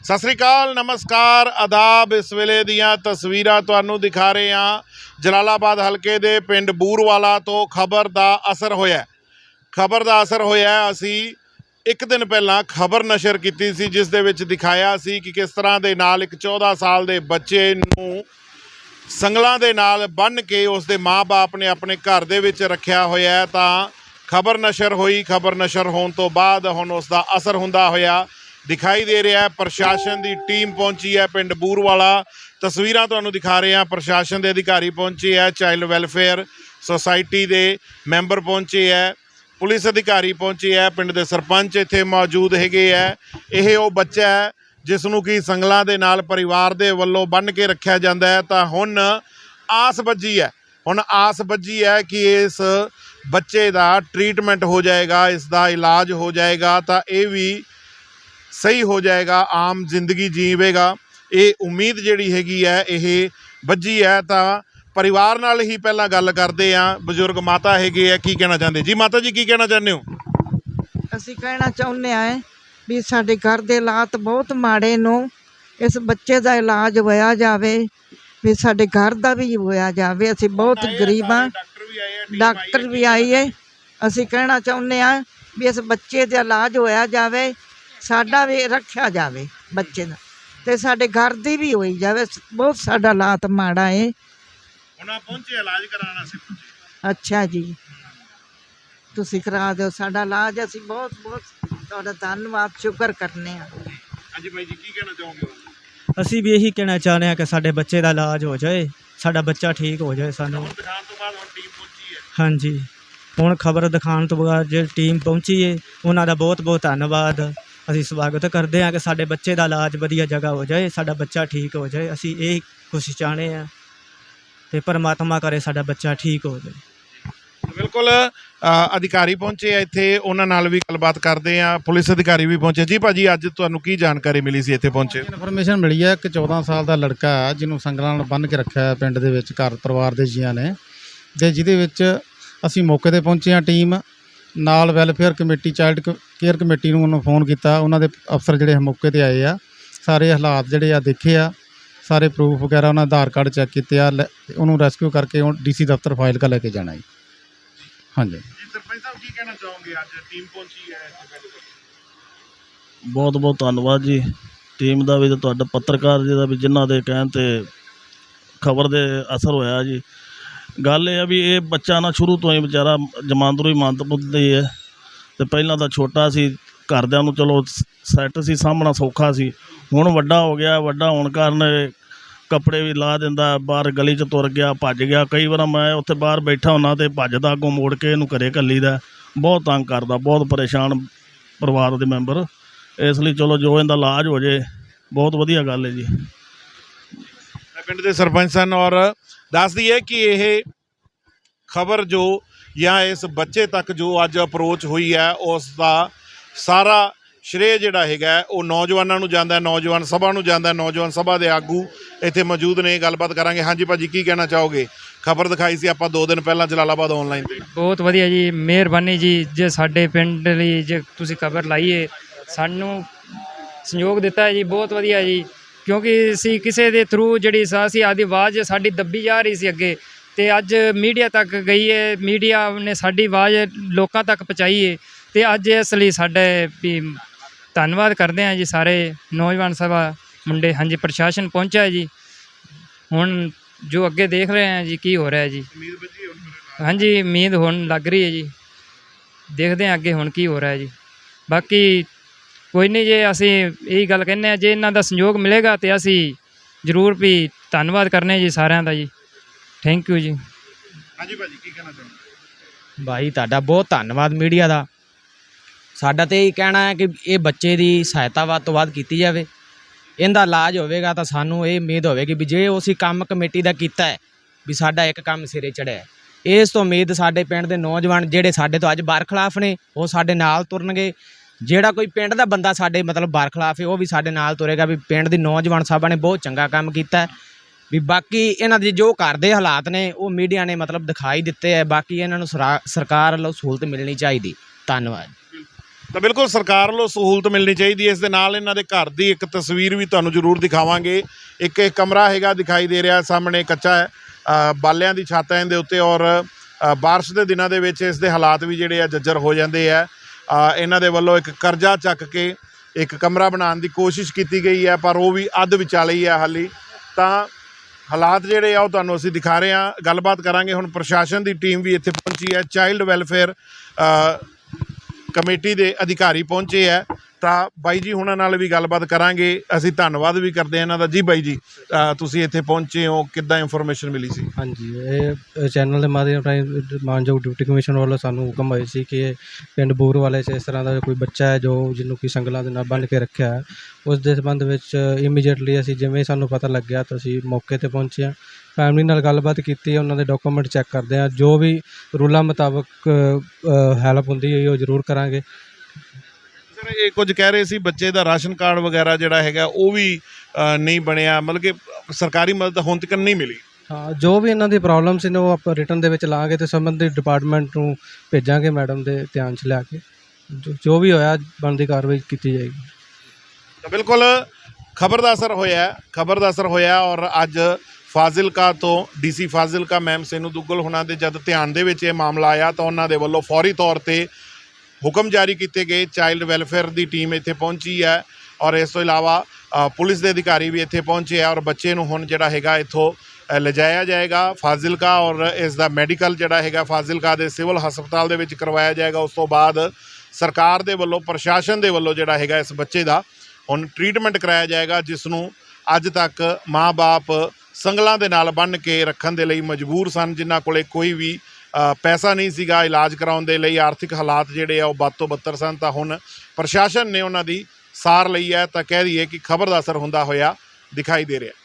ਸਤਿ ਸ੍ਰੀ ਅਕਾਲ, ਨਮਸਕਾਰ, ਆਦਾਬ। ਇਸ ਵੇਲੇ ਦੀਆਂ ਤਸਵੀਰਾਂ ਤੁਹਾਨੂੰ ਦਿਖਾ ਰਹੇ ਹਾਂ। ਜਲਾਲਾਬਾਦ ਹਲਕੇ ਦੇ ਪਿੰਡ ਬੂਰਵਾਲਾ ਤੋਂ ਖਬਰ ਦਾ ਅਸਰ ਹੋਇਆ ਖਬਰ ਦਾ ਅਸਰ ਹੋਇਆ ਅਸੀਂ ਇੱਕ ਦਿਨ ਪਹਿਲਾਂ ਖਬਰ ਨਸ਼ਰ ਕੀਤੀ ਸੀ, ਜਿਸ ਦੇ ਵਿੱਚ ਦਿਖਾਇਆ ਸੀ ਕਿ ਕਿਸ ਤਰ੍ਹਾਂ ਦੇ ਨਾਲ ਇੱਕ 14 ਸਾਲ ਦੇ ਬੱਚੇ ਨੂੰ ਸੰਗਲਾਂ ਦੇ ਨਾਲ ਬੰਨ੍ਹ ਕੇ ਉਸ ਦੇ ਮਾਪੇ ਨੇ ਆਪਣੇ ਘਰ ਦੇ ਵਿੱਚ ਰੱਖਿਆ ਹੋਇਆ ਤਾਂ ਖਬਰ ਨਸ਼ਰ ਹੋਈ। ਖਬਰ ਨਸ਼ਰ ਹੋਣ ਤੋਂ ਬਾਅਦ ਹੁਣ ਉਸ ਦਾ ਅਸਰ ਹੁੰਦਾ ਹੋਇਆ। ਦਿਖਾਈ ਦੇ ਰਿਹਾ ਹੈ। ਪ੍ਰਸ਼ਾਸਨ ਦੀ ਟੀਮ ਪਹੁੰਚੀ ਹੈ ਪਿੰਡ ਬੂਰਵਾਲਾ। ਤਸਵੀਰਾਂ ਤੁਹਾਨੂੰ ਦਿਖਾ ਰਹੇ ਹਾਂ। ਪ੍ਰਸ਼ਾਸਨ ਦੇ ਅਧਿਕਾਰੀ ਪਹੁੰਚੇ ਹੈ। ਚਾਈਲਡ ਵੈਲਫੇਅਰ ਸੁਸਾਇਟੀ ਦੇ ਮੈਂਬਰ ਪਹੁੰਚੇ ਹੈ। ਪੁਲਿਸ ਅਧਿਕਾਰੀ ਪਹੁੰਚੇ ਹੈ। ਪਿੰਡ ਦੇ ਸਰਪੰਚ ਇੱਥੇ ਮੌਜੂਦ ਹੈਗੇ ਹੈ। ਇਹ ਉਹ ਬੱਚਾ ਹੈ ਜਿਸ ਨੂੰ ਕਿ ਸੰਗਲਾਂ ਦੇ ਨਾਲ ਪਰਿਵਾਰ ਦੇ ਵੱਲੋਂ ਬੰਨ੍ਹ ਕੇ ਰੱਖਿਆ ਜਾਂਦਾ ਹੈ। ਤਾਂ ਹੁਣ ਆਸ ਬੱਜੀ ਹੈ। ਹੁਣ ਆਸ ਬੱਜੀ ਹੈ ਕਿ ਇਸ ਬੱਚੇ ਦਾ ਟ੍ਰੀਟਮੈਂਟ ਹੋ ਜਾਏਗਾ, ਇਸ ਦਾ ਇਲਾਜ ਹੋ ਜਾਏਗਾ। ਤਾਂ ਇਹ ਵੀ ਸਹੀ ਹੋ ਜਾਏਗਾ ਆਮ ਜ਼ਿੰਦਗੀ ਜੀਵੇਗਾ। ਇਹ ਉਮੀਦ ਜਿਹੜੀ ਹੈਗੀ ਹੈ ਇਹ ਬੱਜੀ ਹੈ ਤਾਂ ਪਰਿਵਾਰ ਨਾਲ ਹੀ ਪਹਿਲਾਂ ਗੱਲ ਕਰਦੇ ਆ ਬਜ਼ੁਰਗ ਮਾਤਾ ਹੈਗੇ ਆ ਕੀ ਕਹਿਣਾ ਚਾਹੁੰਦੇ? ਜੀ ਮਾਤਾ ਜੀ ਕੀ ਕਹਿਣਾ ਚਾਹੁੰਦੇ ਹੋ? ਅਸੀਂ ਕਹਿਣਾ ਚਾਹੁੰਦੇ ਆ ਵੀ ਸਾਡੇ ਘਰ ਦੇ ਹਾਲਾਤ ਬਹੁਤ ਮਾੜੇ ਨੂੰ। ਇਸ ਬੱਚੇ ਦਾ ਇਲਾਜ ਹੋਇਆ ਜਾਵੇ ਵੀ ਸਾਡੇ ਘਰ ਦਾ ਵੀ ਹੋਇਆ ਜਾਵੇ। ਅਸੀਂ ਬਹੁਤ ਗਰੀਬ ਹਾਂ। ਡਾਕਟਰ ਵੀ ਆਏ ਆ ਡਾਕਟਰ ਵੀ ਆਈਏ ਅਸੀਂ ਕਹਿਣਾ ਚਾਹੁੰਦੇ ਆ ਵੀ ਇਸ ਬੱਚੇ ਦਾ ਇਲਾਜ ਹੋਇਆ ਜਾਵੇ। ਸਾਡਾ ਵੀ ਰੱਖਿਆ ਜਾਵੇ ਬੱਚੇ ਦਾ। ਤੇ ਸਾਡੇ ਘਰ ਦੀ ਵੀ ਹੋਈ ਜਾਵੇ। ਬਹੁਤ ਸਾਡਾ ਹਾਲਾਤ ਮਾੜਾ ਏ। ਉਹਨਾਂ ਪਹੁੰਚੇ ਇਲਾਜ ਕਰਾਉਣਾ ਸੀ। ਅੱਛਾ ਜੀ। ਤੁਸੀਂ ਕਰਾ ਦਿਓ ਸਾਡਾ ਇਲਾਜ। ਅਸੀਂ ਬਹੁਤ ਬਹੁਤ ਤੁਹਾਡਾ ਧੰਨਵਾਦ ਸ਼ੁਕਰ ਕਰਨੇ ਆ। ਹਾਂਜੀ ਬਾਈ ਜੀ ਕੀ ਕਹਿਣਾ ਚਾਹੋਗੇ? ਅਸੀਂ ਵੀ ਇਹੀ ਕਹਿਣਾ ਚਾਹੁੰਦੇ ਹਾਂ ਕਿ ਸਾਡੇ ਬੱਚੇ ਦਾ ਇਲਾਜ ਹੋ ਜਾਏ ਸਾਡਾ ਬੱਚਾ ਠੀਕ ਹੋ ਜਾਏ ਸਾਨੂੰ। ਦਿਖਾਉਣ ਤੋਂ ਬਾਅਦ ਹੁਣ ਟੀਮ ਪਹੁੰਚੀ ਹੈ। ਹਾਂਜੀ। ਹੁਣ ਖਬਰ ਦਿਖਾਉਣ ਤੋਂ ਬਾਅਦ ਜਿਹੜੀ ਟੀਮ ਪਹੁੰਚੀ ਏ ਉਹਨਾਂ ਦਾ ਬਹੁਤ ਬਹੁਤ ਧੰਨਵਾਦ। ਅਸੀਂ ਸਵਾਗਤ ਕਰਦੇ ਹਾਂ ਕਿ ਸਾਡੇ ਬੱਚੇ ਦਾ ਇਲਾਜ ਵਧੀਆ ਜਗ੍ਹਾ ਹੋ ਜਾਏ ਸਾਡਾ ਬੱਚਾ ਠੀਕ ਹੋ ਜਾਏ। ਅਸੀਂ ਇਹ ਖੁਸ਼ੀ ਚਾਹੁੰਦੇ ਹਾਂ ਤੇ ਪਰਮਾਤਮਾ ਕਰੇ ਸਾਡਾ ਬੱਚਾ ਠੀਕ ਹੋ ਜਾਏ। ਬਿਲਕੁਲ ਅ, ਅਧਿਕਾਰੀ ਪਹੁੰਚੇ ਆ ਇੱਥੇ ਉਹਨਾਂ ਨਾਲ ਵੀ ਗੱਲਬਾਤ ਕਰਦੇ ਆ ਪੁਲਿਸ ਅਧਿਕਾਰੀ ਵੀ ਪਹੁੰਚੇ। ਜੀ ਭਾਜੀ ਅੱਜ ਤੁਹਾਨੂੰ ਕੀ ਜਾਣਕਾਰੀ ਮਿਲੀ ਸੀ ਇੱਥੇ ਪਹੁੰਚੇ? ਇਨਫੋਰਮੇਸ਼ਨ ਮਿਲੀ ਹੈ ਕਿ 14 ਸਾਲ ਦਾ ਲੜਕਾ ਹੈ ਜਿਹਨੂੰ ਸੰਗਲਾਂ ਨਾਲ ਬੰਨ੍ਹ ਕੇ ਰੱਖਿਆ ਹੈ ਪਿੰਡ ਦੇ ਵਿੱਚ ਘਰ ਪਰਿਵਾਰ ਦੇ ਜੀਆਂ ਨੇ। ਤੇ ਜਿਹਦੇ ਵਿੱਚ ਅਸੀਂ ਮੌਕੇ ਤੇ ਪਹੁੰਚੇ ਹਾਂ ਟੀਮ ਨਾਲ welfare committee child care committee ਨੂੰ ਉਹਨੂੰ ਫੋਨ ਕੀਤਾ। ਉਹਨਾਂ ਦੇ ਅਫਸਰ ਜਿਹੜੇ ਮੌਕੇ ਤੇ ਆਏ ਆ। ਸਾਰੇ ਹਾਲਾਤ ਜਿਹੜੇ ਆ ਦੇਖੇ ਆ। ਸਾਰੇ ਪ੍ਰੂਫ ਵਗੈਰਾ ਉਹਨਾਂ ਆਧਾਰ ਕਾਰਡ ਚੈੱਕ ਕੀਤੇ ਆ। ਲੈ- ਉਹਨੂੰ ਰੈਸਕਿਊ ਕਰਕੇ ਉਹ ਡੀਸੀ ਦਫ਼ਤਰ ਫਾਈਲ ਕਾ ਲੈ ਕੇ ਜਾਣਾ ਜੀ। ਹਾਂਜੀ। ਜੀ ਸਰਪੰਚ ਸਾਹਿਬ ਕੀ ਕਹਿਣਾ ਚਾਹੋਗੇ? ਅੱਜ ਟੀਮ ਪਹੁੰਚੀ ਹੈ ਬਹੁਤ ਬਹੁਤ ਧੰਨਵਾਦ ਜੀ। ਟੀਮ ਦਾ ਵੀ ਤੇ ਤੁਹਾਡਾ ਪੱਤਰਕਾਰ ਜੀ ਦਾ ਵੀ ਜਿਨ੍ਹਾਂ ਦੇ ਕਹਿਣ ਤੇ ਖਬਰ ਦੇ ਅਸਰ ਹੋਇਆ ਜੀ। ਗੱਲ ਇਹ ਆ ਵੀ ਇਹ ਬੱਚਾ ਨਾ ਸ਼ੁਰੂ ਤੋਂ ਹੀ ਵਿਚਾਰਾ ਜਮਾਂਦਰੂ ਹੀ ਮੰਦ ਹੈ ਤੇ ਪਹਿਲਾਂ ਤਾਂ ਛੋਟਾ ਸੀ, ਘਰਦਿਆਂ ਨੂੰ ਚਲੋ ਸੈੱਟ ਸੀ ਸਾਹਮਣਾ ਸੌਖਾ ਸੀ। ਹੁਣ ਵੱਡਾ ਹੋ ਗਿਆ, ਵੱਡਾ ਹੋਣ ਕਾਰਨ ਕੱਪੜੇ ਵੀ ਲਾ ਦਿੰਦਾ, ਬਾਹਰ ਗਲੀ 'ਚ ਤੁਰ ਗਿਆ, ਭੱਜ ਗਿਆ। ਕਈ ਵਾਰ ਮੈਂ ਉੱਥੇ ਬਾਹਰ ਬੈਠਾ ਹੁੰਨਾ ਤੇ ਭੱਜਦਾ ਅੱਗੋਂ ਮੋੜ ਕੇ ਇਹਨੂੰ ਘਰੇ ਘੱਲੀਦਾ ਬਹੁਤ ਤੰਗ ਕਰਦਾ, ਬਹੁਤ ਪਰੇਸ਼ਾਨ ਪਰਿਵਾਰ ਦੇ ਮੈਂਬਰ। ਇਸ ਲਈ ਚਲੋ ਜੋ ਇਹਦਾ ਇਲਾਜ ਹੋ ਜੇ, ਬਹੁਤ ਵਧੀਆ ਗੱਲ ਹੈ ਜੀ। ਪਿੰਡ ਦੇ ਸਰਪੰਚ ਸਨ ਔਰ ਦੱਸ ਦਈਏ ਕਿ ਇਹ ਖਬਰ ਜੋ ਜਾਂ ਇਸ ਬੱਚੇ ਤੱਕ ਜੋ ਅੱਜ ਅਪਰੋਚ ਹੋਈ ਹੈ, ਉਸ ਦਾ ਸਾਰਾ ਸ਼੍ਰੇਅ ਜਿਹੜਾ ਹੈਗਾ, ਉਹ ਨੌਜਵਾਨਾਂ ਨੂੰ ਜਾਂਦਾ ਨੌਜਵਾਨ ਸਭਾ ਨੂੰ ਜਾਂਦਾ ਨੌਜਵਾਨ ਸਭਾ ਦੇ ਆਗੂ ਇੱਥੇ ਮੌਜੂਦ ਨੇ, ਗੱਲਬਾਤ ਕਰਾਂਗੇ। ਹਾਂਜੀ ਭਾਜੀ, ਕੀ ਕਹਿਣਾ ਚਾਹੋਗੇ? ਖਬਰ ਦਿਖਾਈ ਸੀ ਆਪਾਂ 2 ਦਿਨ ਪਹਿਲਾਂ ਜਲਾਲਾਬਾਦ ਆਨਲਾਈਨ ਤੇ। ਬਹੁਤ ਵਧੀਆ ਜੀ, ਮਿਹਰਬਾਨੀ ਜੀ, ਜੇ ਸਾਡੇ ਪਿੰਡ ਲਈ ਜੇ ਤੁਸੀਂ ਖਬਰ ਲਾਈਏ, ਸਾਨੂੰ ਸੰਯੋਗ ਦਿੱਤਾ ਹੈ ਜੀ, ਬਹੁਤ ਵਧੀਆ ਜੀ। ਕਿਉਂਕਿ ਅਸੀਂ ਕਿਸੇ ਦੇ ਥਰੂ ਜਿਹੜੀ ਸਾਸੀ ਆਦੀ ਆਵਾਜ਼ ਸਾਡੀ ਦੱਬੀ ਜਾ ਰਹੀ ਸੀ ਅੱਗੇ। ਤੇ ਅੱਜ ਮੀਡੀਆ ਤੱਕ ਗਈ ਹੈ ਮੀਡੀਆ ਨੇ ਸਾਡੀ ਆਵਾਜ਼ ਲੋਕਾਂ ਤੱਕ ਪਹੁੰਚਾਈ ਹੈ ਤੇ ਅੱਜ ਇਸ ਲਈ ਸਾਡੇ ਵੀ ਧੰਨਵਾਦ ਕਰਦੇ ਹਾਂ ਜੀ ਸਾਰੇ ਨੌਜਵਾਨ ਸਭਾ ਮੁੰਡੇ। ਹਾਂਜੀ ਪ੍ਰਸ਼ਾਸਨ ਪਹੁੰਚਿਆ ਜੀ। ਹੁਣ ਜੋ ਅੱਗੇ ਦੇਖ ਰਹੇ ਹਾਂ ਜੀ ਕੀ ਹੋ ਰਿਹਾ ਜੀ। ਹਾਂਜੀ ਉਮੀਦ ਹੁਣ ਲੱਗ ਰਹੀ ਹੈ ਜੀ। ਦੇਖਦੇ ਹਾਂ ਅੱਗੇ ਹੁਣ ਕੀ ਹੋ ਰਿਹਾ ਜੀ। ਬਾਕੀ ਕੋਈ ਨਹੀਂ ਜੇ ਅਸੀਂ ਇਹੀ ਗੱਲ ਕਹਿੰਦੇ ਆ ਜੇ ਇਹਨਾਂ ਦਾ ਸੰਯੋਗ ਮਿਲੇਗਾ ਤੇ ਅਸੀਂ ਜ਼ਰੂਰ ਵੀ ਧੰਨਵਾਦ ਕਰਨੇ ਜੀ ਸਾਰਿਆਂ ਦਾ ਜੀ। ਥੈਂਕ ਯੂ ਜੀ। ਹਾਂਜੀ ਭਾਜੀ ਕੀ ਕਹਿਣਾ ਚਾਹੋਗੇ ਭਾਈ ਤੁਹਾਡਾ ਬਹੁਤ ਧੰਨਵਾਦ ਮੀਡੀਆ ਦਾ। ਸਾਡਾ ਤੇ ਇਹ ਕਹਿਣਾ ਹੈ ਕਿ ਇਹ ਬੱਚੇ ਦੀ ਸਹਾਇਤਾ ਵੱਧ ਤੋਂ ਵੱਧ ਕੀਤੀ ਜਾਵੇ। ਇਹਦਾ ਇਲਾਜ ਹੋਵੇਗਾ ਤਾਂ ਸਾਨੂੰ ਇਹ ਉਮੀਦ ਹੋਵੇਗੀ ਵੀ ਜੇ ਅਸੀਂ ਕੰਮ ਕਮੇਟੀ ਦਾ ਕੀਤਾ ਹੈ ਵੀ ਸਾਡਾ ਇੱਕ ਕੰਮ ਸਿਰੇ ਚੜਿਆ ਇਸ ਤੋਂ ਉਮੀਦ ਸਾਡੇ ਪਿੰਡ ਦੇ ਨੌਜਵਾਨ ਜਿਹੜੇ ਸਾਡੇ ਤੋਂ ਅੱਜ ਬਰਖਲਾਫ ਨੇ ਉਹ ਸਾਡੇ ਨਾਲ ਤੁਰਨਗੇ। ਜਿਹੜਾ ਕੋਈ ਪਿੰਡ ਦਾ ਬੰਦਾ ਸਾਡੇ ਮਤਲਬ ਬਰਖਲਾਫ ਹੈ, ਉਹ ਵੀ ਸਾਡੇ ਨਾਲ ਤੁਰੇਗਾ ਵੀ ਪਿੰਡ ਦੀ ਨੌਜਵਾਨ ਸਭਾ ਨੇ ਬਹੁਤ ਚੰਗਾ ਕੰਮ ਕੀਤਾ ਵੀ ਬਾਕੀ ਇਹਨਾਂ ਦੇ ਜੋ ਘਰ ਦੇ ਹਾਲਾਤ ਨੇ, ਉਹ ਮੀਡੀਆ ਨੇ ਮਤਲਬ ਦਿਖਾਈ ਦਿੱਤੇ ਹੈ। ਬਾਕੀ ਇਹਨਾਂ ਨੂੰ ਸਰਾ- ਸਰਕਾਰ ਵੱਲੋਂ ਸਹੂਲਤ ਮਿਲਣੀ ਚਾਹੀਦੀ। ਧੰਨਵਾਦ। ਤਾਂ ਬਿਲਕੁਲ ਸਰਕਾਰ ਵੱਲੋਂ ਸਹੂਲਤ ਮਿਲਣੀ ਚਾਹੀਦੀ ਹੈ। ਇਸ ਦੇ ਨਾਲ ਇਹਨਾਂ ਦੇ ਘਰ ਦੀ ਇੱਕ ਤਸਵੀਰ ਵੀ ਤੁਹਾਨੂੰ ਜ਼ਰੂਰ ਦਿਖਾਵਾਂਗੇ। ਇੱਕ ਇਹ ਕਮਰਾ ਹੈਗਾ ਦਿਖਾਈ ਦੇ ਰਿਹਾ, ਸਾਹਮਣੇ ਕੱਚਾ ਹੈ। ਬਾਲਿਆਂ ਦੀ ਛਾਤਾਂ ਹੈ ਇਹਦੇ ਉੱਤੇ ਔਰ ਬਾਰਿਸ਼ ਦੇ ਦਿਨਾਂ ਦੇ ਵਿੱਚ ਇਸ ਦੇ ਹਾਲਾਤ ਵੀ ਜਿਹੜੇ ਆ ਜੱਜਰ ਹੋ ਜਾਂਦੇ ਆ। ਇਹਨਾਂ ਦੇ ਵੱਲੋਂ ਇੱਕ ਕਰਜ਼ਾ ਚੱਕ ਕੇ ਇੱਕ ਕਮਰਾ ਬਣਾਉਣ ਦੀ ਕੋਸ਼ਿਸ਼ ਕੀਤੀ ਗਈ ਹੈ, ਪਰ ਉਹ ਵੀ ਅੱਧ ਵਿਚਾਲੇ ਹੀ ਹੈ ਹਾਲੀ। ਤਾਂ ਹਾਲਾਤ ਜਿਹੜੇ ਆ, ਉਹ ਤੁਹਾਨੂੰ ਅਸੀਂ ਦਿਖਾ ਰਹੇ ਹਾਂ। ਗੱਲਬਾਤ ਕਰਾਂਗੇ ਹੁਣ ਪ੍ਰਸ਼ਾਸਨ ਦੀ ਟੀਮ ਵੀ ਇੱਥੇ ਪਹੁੰਚੀ ਹੈ। ਚਾਈਲਡ ਵੈਲਫੇਅਰ ਕਮੇਟੀ ਦੇ ਅਧਿਕਾਰੀ ਪਹੁੰਚੇ ਹੈ। ਤਾਂ ਬਾਈ ਜੀ, ਹੁਣਾਂ ਨਾਲ ਵੀ ਗੱਲਬਾਤ ਕਰਾਂਗੇ। ਅਸੀਂ ਧੰਨਵਾਦ ਵੀ ਕਰਦੇ ਹਾਂ ਇਹਨਾਂ ਦਾ। ਜੀ ਬਾਈ ਜੀ ਤੁਸੀਂ ਇੱਥੇ ਪਹੁੰਚੇ ਹੋ, ਕਿੱਦਾਂ ਇਨਫੋਰਮੇਸ਼ਨ ਮਿਲੀ ਸੀ? ਹਾਂਜੀ, ਇਹ ਚੈਨਲ ਦੇ ਮਾਧਿਅਮ ਰਾਹੀਂ ਮਾਨਯੋਗ ਡਿਪਟੀ ਕਮਿਸ਼ਨਰ ਵੱਲੋਂ ਸਾਨੂੰ ਹੁਕਮ ਹੋਏ ਸੀ ਕਿ ਪਿੰਡ ਬੂਰ ਵਾਲੇ 'ਚ ਇਸ ਤਰ੍ਹਾਂ ਦਾ ਕੋਈ ਬੱਚਾ ਹੈ ਜੋ ਜਿਹਨੂੰ ਕਿ ਸੰਗਲਾਂ ਦੇ ਨਾਲ ਬੰਨ੍ਹ ਕੇ ਰੱਖਿਆ ਹੈ। ਉਸ ਦੇ ਸੰਬੰਧ ਵਿੱਚ ਇਮੀਡੀਏਟਲੀ ਅਸੀਂ ਜਿਵੇਂ ਸਾਨੂੰ ਪਤਾ ਲੱਗਿਆ ਤਾਂ ਅਸੀਂ ਮੌਕੇ ਤੇ ਪਹੁੰਚੇ ਹਾਂ। ਫੈਮਿਲੀ ਨਾਲ ਗੱਲਬਾਤ ਕੀਤੀ ਉਹਨਾਂ ਦੇ ਡਾਕੂਮੈਂਟ ਚੈੱਕ ਕਰਦੇ ਹਾਂ। ਜੋ ਵੀ ਰੂਲਾਂ ਮੁਤਾਬਕ ਹੈਲਪ ਹੁੰਦੀ ਹੈ, ਉਹ ਜ਼ਰੂਰ ਕਰਾਂਗੇ। ਸਰ ਇਹ ਕੁਝ ਕਹਿ ਰਹੇ ਸੀ ਬੱਚੇ ਦਾ ਰਾਸ਼ਨ ਕਾਰਡ ਵਗੈਰਾ ਜਿਹੜਾ ਹੈਗਾ ਉਹ ਵੀ ਨਹੀਂ ਬਣਿਆ। ਮਤਲਬ ਕਿ ਸਰਕਾਰੀ ਮਦਦ ਹੁਣ ਤੱਕ ਨਹੀਂ ਮਿਲੀ। ਹਾਂ ਜੋ ਵੀ ਇਹਨਾਂ ਦੀ ਪ੍ਰੋਬਲਮਸ ਨੇ ਉਹ ਆਪਾਂ ਰਿਟਰਨ ਦੇ ਵਿੱਚ ਲਾਂਗੇ ਤੇ ਸੰਬੰਧਿਤ ਡਿਪਾਰਟਮੈਂਟ ਨੂੰ ਭੇਜਾਂਗੇ ਮੈਡਮ ਦੇ ਧਿਆਨ 'ਚ ਲਿਆ ਕੇ। ਜੋ- ਜੋ ਵੀ ਹੋਇਆ ਬਣਦੀ ਕਾਰਵਾਈ ਕੀਤੀ ਜਾਏਗੀ। ਤਾਂ ਬਿਲਕੁਲ ਖਬਰ ਦਾ ਅਸਰ ਹੋਇਆ ਖਬਰ ਦਾ ਅਸਰ ਹੋਇਆ ਔਰ ਅੱਜ ਫਾਜ਼ਿਲਕਾ ਤੋਂ ਡੀਸੀ ਫਾਜ਼ਿਲਕਾ ਮੈਮ ਸੇਨੂ ਦੁੱਗਲ ਹੁਣਾਂ ਦੇ ਜਦ ਧਿਆਨ ਦੇ ਵਿੱਚ ਇਹ ਮਾਮਲਾ ਆਇਆ ਤਾਂ ਉਹਨਾਂ ਦੇ ਵੱਲੋਂ ਫੌਰੀ ਤੌਰ ਤੇ ਹੁਕਮ ਜਾਰੀ ਕੀਤੇ ਗਏ। ਚਾਈਲਡ ਵੈਲਫੇਅਰ ਦੀ ਟੀਮ ਇੱਥੇ ਪਹੁੰਚੀ ਹੈ ਔਰ ਇਸ ਤੋਂ ਇਲਾਵਾ ਪੁਲਿਸ ਦੇ ਅਧਿਕਾਰੀ ਵੀ ਇੱਥੇ ਪਹੁੰਚੇ ਆ ਔਰ ਬੱਚੇ ਨੂੰ ਹੁਣ ਜਿਹੜਾ ਹੈਗਾ ਇੱਥੋਂ ਅ, ਲਿਜਾਇਆ ਜਾਏਗਾ ਫਾਜ਼ਿਲਕਾ ਔਰ ਇਸ ਦਾ ਮੈਡੀਕਲ ਜਿਹੜਾ ਹੈਗਾ ਫਾਜ਼ਿਲਕਾ ਦੇ ਸਿਵਲ ਹਸਪਤਾਲ ਦੇ ਵਿੱਚ ਕਰਵਾਇਆ ਜਾਏਗਾ। ਉਸ ਤੋਂ ਬਾਅਦ ਸਰਕਾਰ ਦੇ ਵੱਲੋਂ ਪ੍ਰਸ਼ਾਸਨ ਦੇ ਵੱਲੋਂ ਜਿਹੜਾ ਹੈਗਾ ਇਸ ਬੱਚੇ ਦਾ ਹੁਣ ਟ੍ਰੀਟਮੈਂਟ ਕਰਾਇਆ ਜਾਏਗਾ ਜਿਸ ਨੂੰ ਅੱਜ ਤੱਕ ਮਾਂ-ਬਾਪ ਸੰਗਲਾਂ ਦੇ ਨਾਲ ਬੰਨ੍ਹ ਕੇ ਰੱਖਣ ਦੇ ਲਈ ਮਜਬੂਰ ਸਨ ਜਿਨ੍ਹਾਂ ਕੋਲੇ ਕੋਈ ਵੀ ਪੈਸਾ ਨਹੀਂ ਸੀਗਾ ਇਲਾਜ ਕਰਾਉਣ ਦੇ ਲਈ, ਆਰਥਿਕ ਹਾਲਾਤ ਜਿਹੜੇ ਆ ਉਹ ਵੱਧ ਤੋਂ ਬੱਤਰ ਸਨ, ਤਾਂ ਹੁਣ ਪ੍ਰਸ਼ਾਸਨ ਨੇ ਉਹਨਾਂ ਦੀ ਸਾਰ ਲਈ ਹੈ, ਤਾਂ ਕਹਿ ਦਈਏ ਕਿ ਖਬਰ ਦਾ ਅਸਰ ਹੁੰਦਾ ਹੋਇਆ ਦਿਖਾਈ ਦੇ ਰਿਹਾ।